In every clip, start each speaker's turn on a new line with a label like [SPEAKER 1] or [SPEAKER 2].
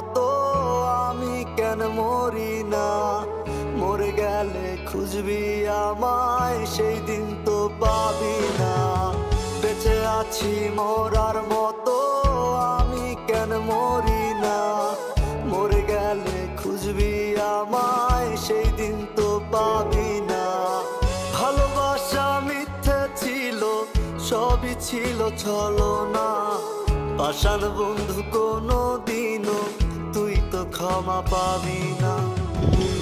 [SPEAKER 1] মতো আমি কেন মরি না? মরে গেলে খুঁজবি আমায়, সেই দিন তো পাবি না। বেঁচে আছি মরার মতো আমি কেন মরি না? মরে গেলে খুঁজবি আমায়, সেই দিন তো পাবি না। ভালোবাসা মিথ্যে ছিল, সবই ছিল ছলো না পাষাণ বন্ধু কোনো দিনও ক্ষমা পাবি না।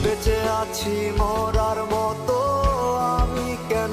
[SPEAKER 1] বেঁচে আছি মরার মতো আমি কেন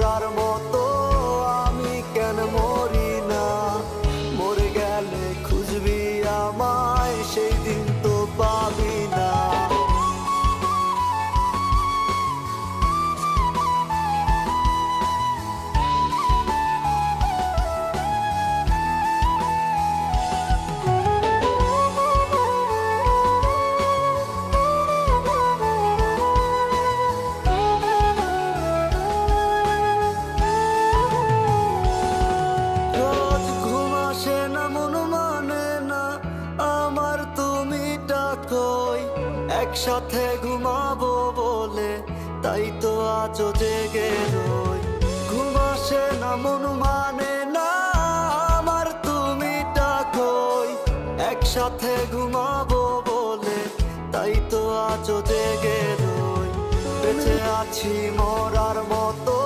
[SPEAKER 1] ডাকই একসাথে ঘুমাবো বলে, তাই তো আজও জেগে রই। ঘুম আসে না, মন মানে না, আমার তুমি ডাকই একসাথে ঘুমাবো বলে, তাই তো আজও জেগে রই। বেঁচে আছি মরার মতো